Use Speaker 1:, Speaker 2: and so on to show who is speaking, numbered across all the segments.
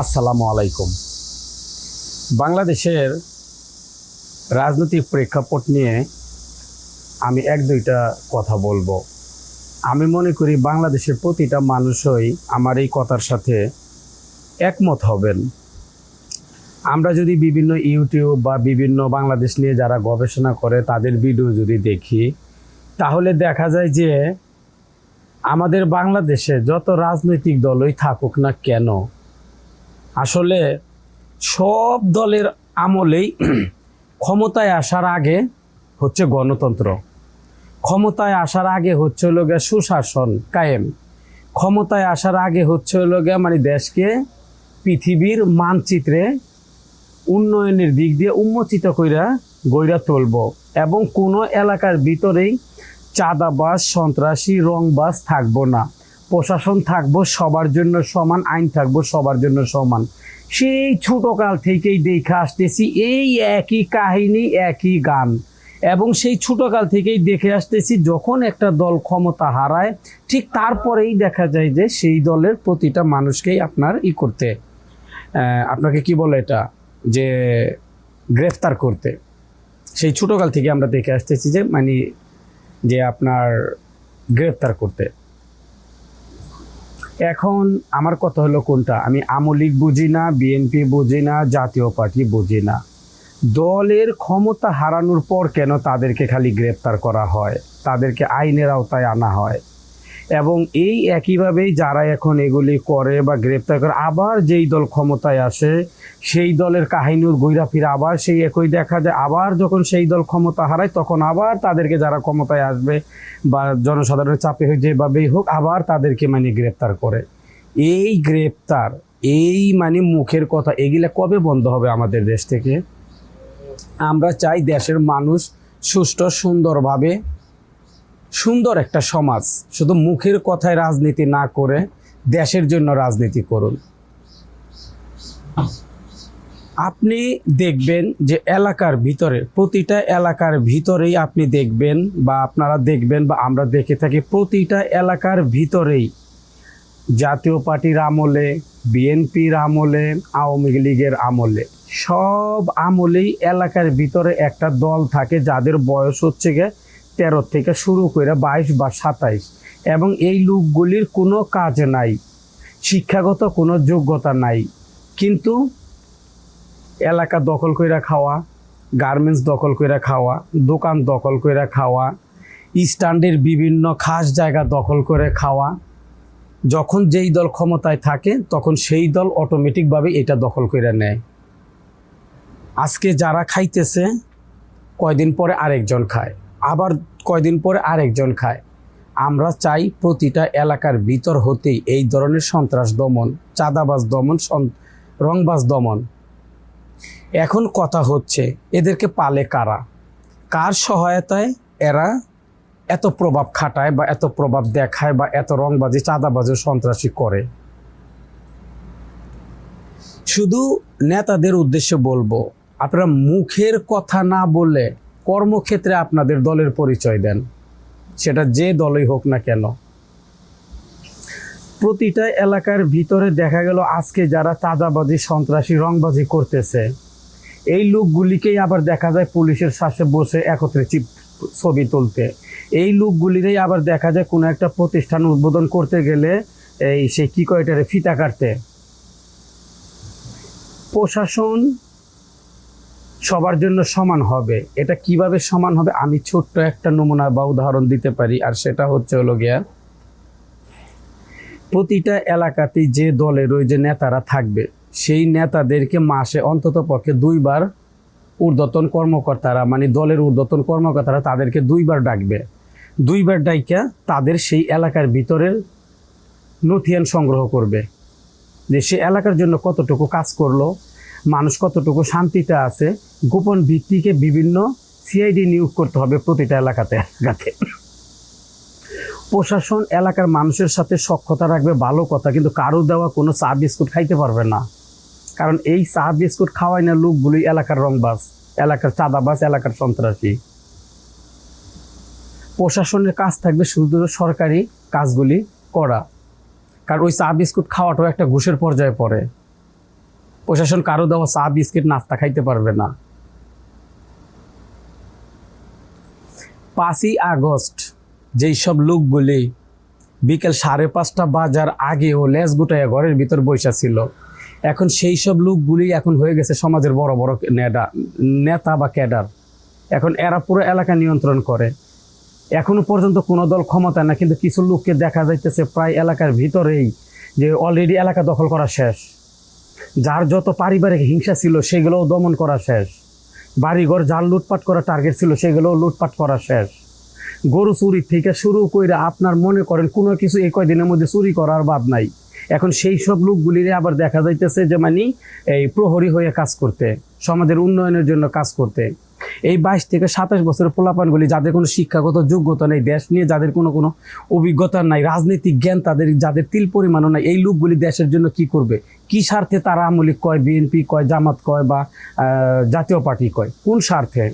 Speaker 1: আসসালামু আলাইকুম। বাংলাদেশের রাজনৈতিক প্রেক্ষাপট নিয়ে আমি এক দুইটা কথা বলব। আমি মনে করি বাংলাদেশের প্রতিটা মানুষই আমার এই কথার সাথে একমত হবেন। আমরা যদি বিভিন্ন ইউটিউব বা বিভিন্ন বাংলাদেশ নিয়ে যারা গবেষণা করে তাদের ভিডিও যদি দেখি, তাহলে দেখা যায় যে আমাদের বাংলাদেশে যত রাজনৈতিক দলই থাকুক না কেন আসলে সব দলের আমলেই ক্ষমতায় আসার আগে হচ্ছে গণতন্ত্র। ক্ষমতায় আসার আগে হচ্ছে হলো গিয়ে সুশাসন কায়েম। ক্ষমতায় আসার আগে হচ্ছে হলো গিয়ে মানে দেশকে পৃথিবীর মানচিত্রে উন্নয়নের দিক দিয়ে উন্মোচিত কইরা গইরা তুলব এবং কোনো এলাকার ভিতরেই চাঁদাবাস সন্ত্রাসী রংবাস থাকব না। প্রশাসন থাকব, সবার জন্য সমান, আইন থাকব, সবার জন্য সমান। সেই ছোটকাল থেকেই দেখে আসতেছি, এই একই কাহিনী, একই গান। এবং সেই ছোটকাল থেকেই দেখে আসতেছি, যখন একটা দল ক্ষমতা হারায়, ঠিক তারপরেই দেখা যায় যে সেই দলের প্রতিটা মানুষকেই আপনার ই করতে আপনাকে কি বলে এটা? যে গ্রেফতার করতে। সেই ছোটকাল থেকে আমরা দেখে আসতেছি যে মানে যে আপনার গ্রেফতার করতে। এখন আমার কথা হলো কোনটা? আমি আমলিক বুঝি না, বিএনপি বুঝি না, জাতীয় পার্টি বুঝি না। দলের ক্ষমতা হারানোর পর কেন তাদেরকে খালি গ্রেপ্তার করা হয়? তাদেরকে আইনের আওতায় আনা হয়? এবং এই একইভাবেই যারা এখন এগুলি করে বা গ্রেপ্তার করে, আবার যেই দল ক্ষমতায় আসে, সেই দলের কাহিনীর গৈরা ফিরে আবার সেই একই দেখা যায়। আবার যখন সেই দল ক্ষমতা হারায়, তখন আবার তাদেরকে যারা ক্ষমতায় আসবে বা জনসাধারণের চাপে হোক, যেভাবেই হোক, আবার তাদেরকে মানে গ্রেপ্তার করে। এই গ্রেপ্তার, এই মানে মুখের কথা, এগুলা কবে বন্ধ হবে আমাদের দেশ থেকে? আমরা চাই দেশের মানুষ সুষ্ঠু, সুন্দরভাবে সুন্দর একটা সমাজ। শুধু মুখের কথায় রাজনীতি না করে দেশের জন্য রাজনীতি করুন। আপনি দেখবেন যে এলাকার ভিতরে, প্রতিটা এলাকার ভিতরেই আপনি দেখবেন বা আপনারা দেখবেন বা আমরা দেখে থাকি প্রতিটা এলাকার ভিতরেই জাতীয় পার্টির আমলে, বিএনপির আমলে, আওয়ামী লীগের আমলে, সব আমলেই এলাকার ভিতরে একটা দল থাকে যাদের বয়স হচ্ছে গিয়ে তেরো থেকে শুরু করে বাইশ বা সাতাইশ। এবং এই লোকগুলির কোনো কাজ নাই, শিক্ষাগত কোনো যোগ্যতা নাই। কিন্তু এলাকা দখল কইরা খাওয়া, গার্মেন্টস দখল কইরা খাওয়া, দোকান দখল কইরা খাওয়া, স্ট্যান্ডের বিভিন্ন খাস জায়গা দখল করে খাওয়া, যখন যেই দল ক্ষমতায় থাকে তখন সেই দল অটোমেটিকভাবে এটা দখল করে নেয়। আজকে যারা খাইতেছে, কয়দিন পরে আরেকজন খায়। আবার কয়দিন পরে আরেকজন খায়। আমরা চাই প্রতিটা এলাকার ভিতর হতেই এই ধরনের সন্ত্রাস দমন, চাঁদাবাজ দমন রংবাজ দমন। এখন কথা হচ্ছে, এদেরকে পালে কারা? কার সহায়তায় এরা এত প্রভাব খাটায় বা এত প্রভাব দেখায় বা এত রংবাজি, চাঁদাবাজি সন্ত্রাসী করে? শুধু নেতাদের উদ্দেশ্যে বলব, আপনারা মুখের কথা না বললে কর্মক্ষেত্রে আপনাদের দলের পরিচয় দেন। সেটা যে দলই হোক না কেন। প্রতিটা এলাকার ভিতরে দেখা গেল আজকে যারা চাঁদাবাজি সন্ত্রাসী, রংবাজি করতেছে, এই লোকগুলিকেই আবার দেখা যায় পুলিশের সাথে বসে একত্রে চিপ, ছবি তুলতে। এই লোকগুলিরই আবার দেখা যায় কোনো একটা প্রতিষ্ঠান উদ্বোধন করতে গেলে এই সে কি কয়টারে ফিতা কাটতে। প্রশাসন সবার জন্য সমান হবে। এটা কীভাবে সমান হবে? আমি ছোট্ট একটা নমুনা বা উদাহরণ দিতে পারি, আর সেটা হচ্ছে হলো গিয়া, প্রতিটা এলাকাতেই যে দলের ওই যে নেতারা থাকবে, সেই নেতাদেরকে মাসে অন্তত পক্ষে দুইবার ঊর্ধ্বতন কর্মকর্তারা মানে দলের ঊর্ধ্বতন কর্মকর্তারা তাদেরকে দুইবার ডাকবে। দুইবার ডাইকা তাদের সেই এলাকার ভিতরের নথিয়ান সংগ্রহ করবে। যে সে এলাকার জন্য কতটুকু কাজ করল মানুষ কতটুকু শান্তিতে আছে, গোপন ভিত্তিকে বিভিন্ন সিআইডি নিয়োগ করতে হবে প্রতিটা এলাকাতে এলাকাতে। প্রশাসন এলাকার মানুষের সাথে সক্ষতা রাখবে ভালো কথা, কিন্তু কারও দেওয়া কোনো চা বিস্কুট খাইতে পারবে না। কারণ এই চা বিস্কুট খাওয়াই না লোকগুলি এলাকার রংবাস এলাকার চাঁদাবাজ, এলাকার সন্ত্রাসী। প্রশাসনের কাজ থাকবে শুধু সরকারি কাজগুলি করা। কারণ ওই চা বিস্কুট খাওয়াটাও একটা ঘুষের পর্যায়ে পড়ে। প্রশাসন কারও দেওয়া চা, বিস্কিট, নাস্তা খাইতে পারবে না। পাঁচই আগস্ট যেই সব লোকগুলি বিকেল সাড়ে পাঁচটা বাজার আগেও লেজ গুটাইয়া ঘরের ভিতর বৈশা ছিল, এখন সেই সব লোকগুলি এখন হয়ে গেছে সমাজের বড় বড় নেডা নেতা বা ক্যাডার। এখন এরা পুরো এলাকা নিয়ন্ত্রণ করে। এখনও পর্যন্ত কোনো দল ক্ষমতা না কিন্তু কিছু লোককে দেখা যাইতেছে প্রায় এলাকার ভিতরেই যে অলরেডি এলাকা দখল করা শেষ। যার যত পারিবারিক হিংসা ছিল সেগুলোও দমন করা শেষ। বাড়িঘর যার লুটপাট করা টার্গেট ছিল সেগুলোও লুটপাট করা শেষ। গরু চুরি থেকে শুরু করে আপনার মনে করেন কোনো কিছু এই কয়দিনের মধ্যে চুরি করার বাদ নাই। এখন সেই সব লোকগুলির আবার দেখা যাইতেছে যে মানে এই প্রহরী হয়ে কাজ করতে, সমাজের উন্নয়নের জন্য কাজ করতে। এই বাইশ থেকে সাতাশ বছরের পোলাপানগুলি যাদের কোনো শিক্ষাগত যোগ্যতা নেই, দেশ নিয়ে যাদের কোনো কোনো অভিজ্ঞতা নাই, রাজনৈতিক জ্ঞান তাদের, যাদের তিল পরিমাণও নাই, এই লোকগুলি দেশের জন্য কি করবে? কি স্বার্থে তারা আমলিক কয় বিএনপি কয়, জামাত কয় বা জাতীয় পার্টি কয়? কোন স্বার্থে?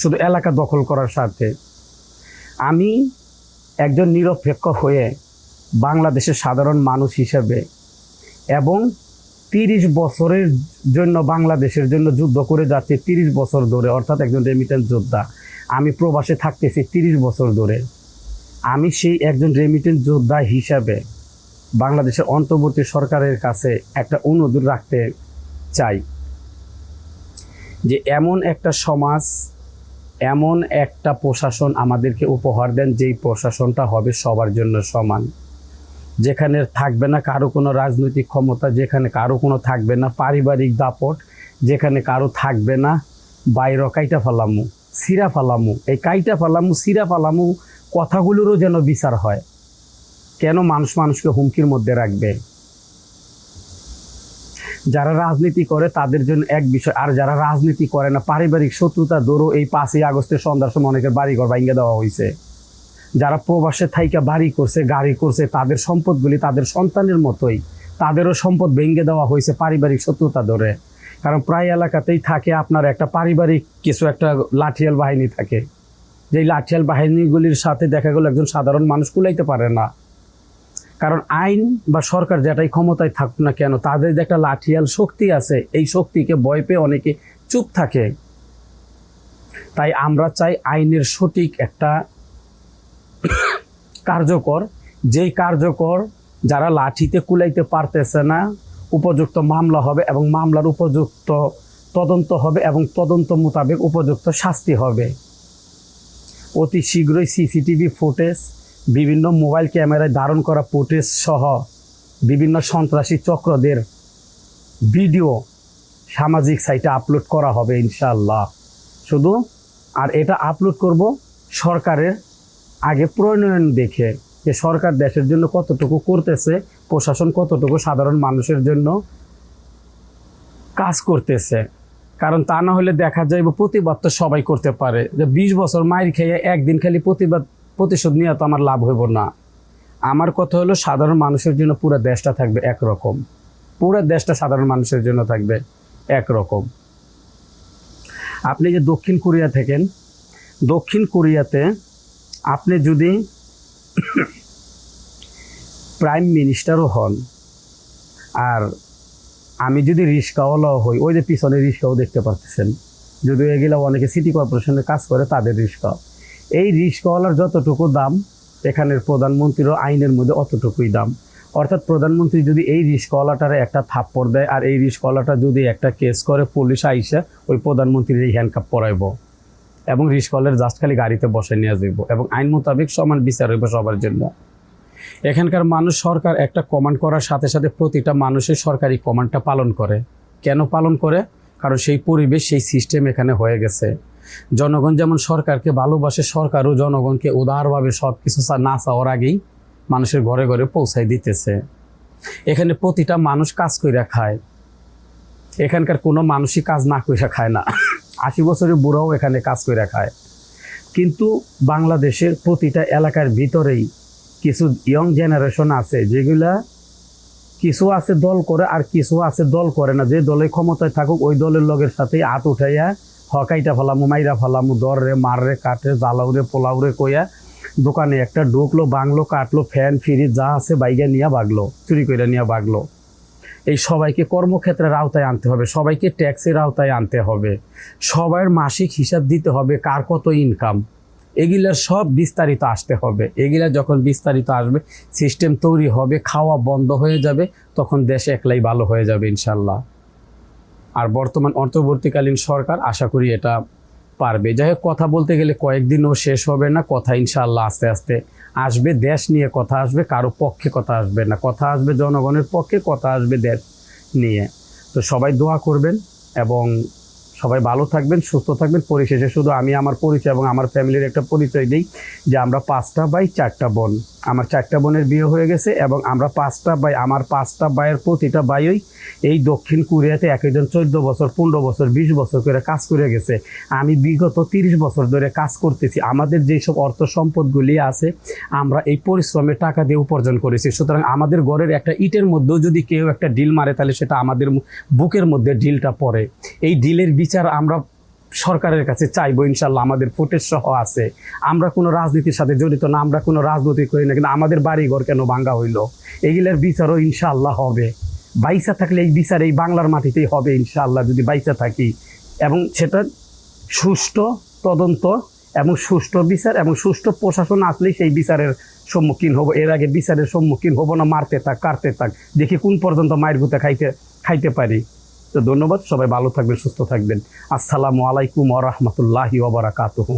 Speaker 1: শুধু এলাকা দখল করার স্বার্থে। আমি একজন নিরপেক্ষ হয়ে বাংলাদেশের সাধারণ মানুষ হিসেবে এবং তিরিশ বছরের জন্য বাংলাদেশের জন্য যুদ্ধ করে যাচ্ছে তিরিশ বছর ধরে, অর্থাৎ একজন রেমিটেন্স যোদ্ধা। আমি প্রবাসে থাকতেছি তিরিশ বছর ধরে। আমি সেই একজন রেমিটেন্স যোদ্ধা হিসাবে বাংলাদেশের অন্তর্বর্তী সরকারের কাছে একটা অনুরোধ রাখতে চাই যে এমন একটা সমাজ, এমন একটা প্রশাসন আমাদেরকে উপহার দেন যেই প্রশাসনটা হবে সবার জন্য সমান। যেখানে থাকবে না কারও কোনো রাজনৈতিক ক্ষমতা, যেখানে কারও কোনো থাকবে না, পারিবারিক দাপট, যেখানে কারও থাকবে না, বাইর কাইটা ফালামু, সিরা ফালামু। এই কাইটা ফালামু, সিরা ফালামু, কথাগুলোরও যেন বিচার হয়। কেন মানুষ মানুষকে হুমকির মধ্যে রাখবে? যারা রাজনীতি করে তাদের জন্য এক বিষয়, আর যারা রাজনীতি করে না, পারিবারিক শত্রুতা দৌড়ো এই পাঁচই আগস্টের সন্ধ্যার সময় অনেকের বাড়িঘর ভাঙ্গে দেওয়া হয়েছে যারা প্রবাসে থাইকা বাড়ি করছে, গাড়ি করছে, তাদের সম্পদগুলি তাদের সন্তানের মতোই। তাদেরও সম্পদ ভেঙে দেওয়া হয়েছে পারিবারিক শত্রুতা ধরে। কারণ প্রায় এলাকাতেই থাকে আপনার একটা পারিবারিক কিছু একটা লাঠিয়াল বাহিনী থাকে। যেই লাঠিয়াল বাহিনীগুলির সাথে দেখা গেল একজন সাধারণ মানুষ কুলাইতে পারে না। কারণ আইন বা সরকার যেটাই ক্ষমতায় থাকুক না কেন, তাদের যে একটা লাঠিয়াল শক্তি আছে, এই শক্তিকে ভয় পেয়ে অনেকে চুপ থাকে। তাই আমরা চাই আইনের সঠিক একটা কার্যকর, যেই কার্যকর যারা লাঠিতে কুলাইতে পারতেছে না, উপযুক্ত মামলা হবে এবং মামলার উপযুক্ত তদন্ত হবে এবং তদন্ত মোতাবেক উপযুক্ত শাস্তি হবে। অতি শীঘ্রই সিসিটিভি ফুটেজ, বিভিন্ন মোবাইল ক্যামেরায় ধারণ করা ফুটেজ সহ বিভিন্ন সন্ত্রাসী চক্রদের ভিডিও সামাজিক সাইটে আপলোড করা হবে ইনশাল্লাহ শুধু, আর এটা আপলোড করব সরকারের আগে প্রণয়ন দেখে যে সরকার দেশের জন্য কতটুকু করতেছে, প্রশাসন কতটুকু সাধারণ মানুষের জন্য কাজ করতেছে। কারণ তা না হলে দেখা যায় প্রতিবাদ তো সবাই করতে পারে। যে বিশ বছর মায়ের খেয়ে একদিন খালি প্রতিবাদ, প্রতিশোধ নিয়ে তো আমার লাভ হইব না। আমার কথা হলো সাধারণ মানুষের জন্য পুরো দেশটা থাকবে একরকম। পুরো দেশটা সাধারণ মানুষের জন্য থাকবে একরকম। আপনি যে দক্ষিণ কোরিয়া থাকেন, দক্ষিণ কোরিয়াতে আপনি যদি প্রাইম মিনিস্টারও হন, আর আমি যদি রিক্সাওয়ালাও হই, ওই যে পিছনে রিক্সাও দেখতে পাচ্ছেন যদিও এগুলো অনেকে সিটি কর্পোরেশনে কাজ করে, তাদের রিক্সা এই রিক্সাওয়ালার যতটুকু দাম, এখানের প্রধানমন্ত্রীরও আইনের মধ্যে অতটুকুই দাম। অর্থাৎ প্রধানমন্ত্রী যদি এই রিক্সাওয়ালাটারে একটা থাপ্পড় দেয়, আর এই রিক্সাওয়ালাটা যদি একটা কেস করে, পুলিশ আইসে, ওই প্রধানমন্ত্রীর এই হ্যান্ডকাপ পরাইব। এবং রিক্সাওয়ালার জাস্ট খালি গাড়িতে বসে নিয়ে যাইব এবং আইন মোতাবেক সমান বিচার হইব সবার জন্য। এখানকার মানুষ সরকার একটা কমান্ড করার সাথে সাথে প্রতিটা মানুষের সরকারি কমান্ডটা পালন করে। কেন পালন করে? কারণ সেই পরিবেশ, সেই সিস্টেম এখানে হয়ে গেছে। জনগণ যেমন সরকারকে ভালোবাসে, সরকারও জনগণকে উদারভাবে সব কিছু না চাওয়ার আগেই মানুষের ঘরে ঘরে পৌঁছায় দিতেছে। এখানে প্রতিটা মানুষ কাজ কইরা খায়। এখানকার কোনো মানুষই কাজ না কইরা খায় না। আশি বছরের বুড়াও এখানে কাজ কইরা খায়। কিন্তু বাংলাদেশের প্রতিটা এলাকার ভিতরেই কিছু ইয়ং জেনারেশন আছে, যেগুলা কিছু আছে দল করে আর কিছু আছে দল করে না। যে দলে ক্ষমতায় থাকুক, ওই দলের লগের সাথে হাত উঠাইয়া হকাইটা ফেলামু, মাইরা ফেলামু, দররে, মাররে কাটে জ্বালাউরে, পোলাউরে কইয়া দোকানে একটা ঢুকলো, বাংলো, কাটলো, ফ্যান, ফ্রিজ যা আছে বাইগা নিয়ে বাগলো, চুরি করে নিয়ে বাগলো। এই সবাইকে কর্মক্ষেত্রের আওতায় আনতে হবে, সবাইকে ট্যাক্সের আওতায় আনতে হবে, সবার মাসিক হিসাব দিতে হবে কার কত ইনকাম এগুলার সব বিস্তারিত আসতে হবে, এগুলা যখন বিস্তারিত আসবে সিস্টেম তৈরি হবে, খাওয়া বন্ধ হয়ে যাবে, তখন দেশ একলাই ভালো হয়ে যাবে ইনশাল্লাহ। আর বর্তমান অন্তর্বর্তীকালীন সরকার আশা করি এটা পারবে। যাই হোক, কথা বলতে গেলে কয়েকদিনও শেষ হবে না, কথা ইনশাল্লাহ আস্তে আস্তে আসবে, দেশ নিয়ে কথা আসবে, কারও পক্ষে কথা আসবে না। কথা আসবে জনগণের পক্ষে, কথা আসবে দেশ নিয়ে। তো সবাই দোয়া করবেন এবং সবাই ভালো থাকবেন, সুস্থ থাকবেন। পরিশেষে শুধু আমি, আমার পরিচয় এবং আমার ফ্যামিলির একটা পরিচয় দিই যে আমরা পাঁচটা বাই চারটা বোন। আমার চারটা বোনের বিয়ে হয়ে গেছে এবং আমরা পাঁচটা ভাই, আমার পাঁচটা ভাইয়ের প্রতিটা ভাইই এই দক্ষিণ কোরিয়াতে এক একজন চোদ্দ বছর, পনেরো বছর, বিশ বছর করে কাজ করে গেছে। আমি বিগত তিরিশ বছর ধরে কাজ করতেছি। আমাদের যেসব অর্থ সম্পদগুলি আছে, আমরা এই পরিশ্রমের টাকা দিয়ে উপার্জন করেছি। সুতরাং আমাদের ঘরের একটা ইটের মধ্যেও যদি কেউ একটা ডিল মারে, তাহলে সেটা আমাদের বুকের মধ্যে ডিলটা পড়ে। এই ডিলের বিচার আমরা সরকারের কাছে চাইব, ইনশাল্লাহ আমাদের ফুটেজ সহ আছে। আমরা কোনো রাজনীতির সাথে জড়িত না, আমরা কোনো রাজনীতি করি না, কিন্তু আমাদের বাড়ি ঘর কেন ভাঙ্গা হইল? এগুলোর বিচারও ইনশাল্লাহ হবে। বাইসা থাকলে এই বিচার এই বাংলার মাটিতেই হবে ইনশাআল্লাহ যদি বাইসা থাকি। এবং সেটা সুষ্ঠু তদন্ত এবং সুষ্ঠু বিচার এবং সুষ্ঠু প্রশাসন আসলেই সেই বিচারের সম্মুখীন হব। এর আগে বিচারের সম্মুখীন হব না, মারতে থাক, কাটতে থাক। দেখি কোন পর্যন্ত মায়ের গুতে খাইতে খাইতে পারি। তো ধন্যবাদ সবাই ভালো থাকবেন সুস্থ থাকবেন। আসসালামু আলাইকুম ওয়া ওবরাকাতহ